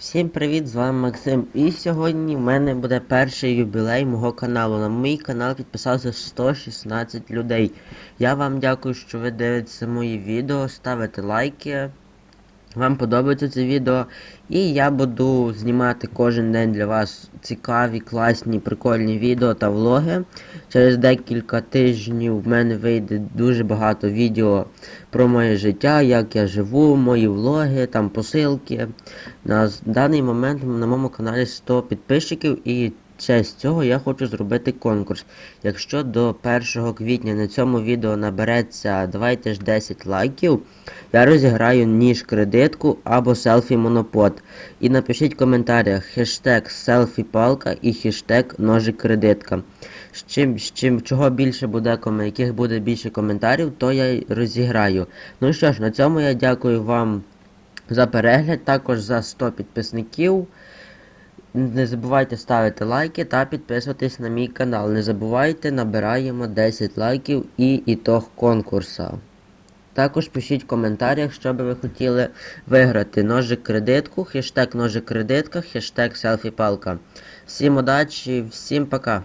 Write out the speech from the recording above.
Всім привіт, з вами Максим. І сьогодні в мене буде перший юбілей мого каналу. На мій канал підписалося 116 людей. Я вам дякую, що ви дивитеся мої відео, ставите лайки. Вам подобається це відео. І я буду знімати кожен день для вас цікаві, класні, прикольні відео та влоги. Через декілька тижнів в мене вийде дуже багато відео про моє життя, як я живу, мої влоги, там посилки. На даний момент на моєму каналі 100 підписчиків і честь цього я хочу зробити конкурс. Якщо до 1 квітня на цьому відео набереться, давайте ж 10 лайків, я розіграю ніж кредитку або селфі монопод. І напишіть в коментарях хештег селфі-палка і хештег ножик кредитка. З чим, з чим, чого більше буде яких буде більше коментарів, то я розіграю. Ну що ж, на цьому я дякую вам за перегляд, також за 100 підписників. Не забувайте ставити лайки та підписуватись на мій канал. Не забувайте, набираємо 10 лайків і ітог конкурсу. Також пишіть в коментарях, що би ви хотіли виграти ножик кредитку, хештег ножик кредитка, хештег селфі-палка. Всім удачі, всім пока!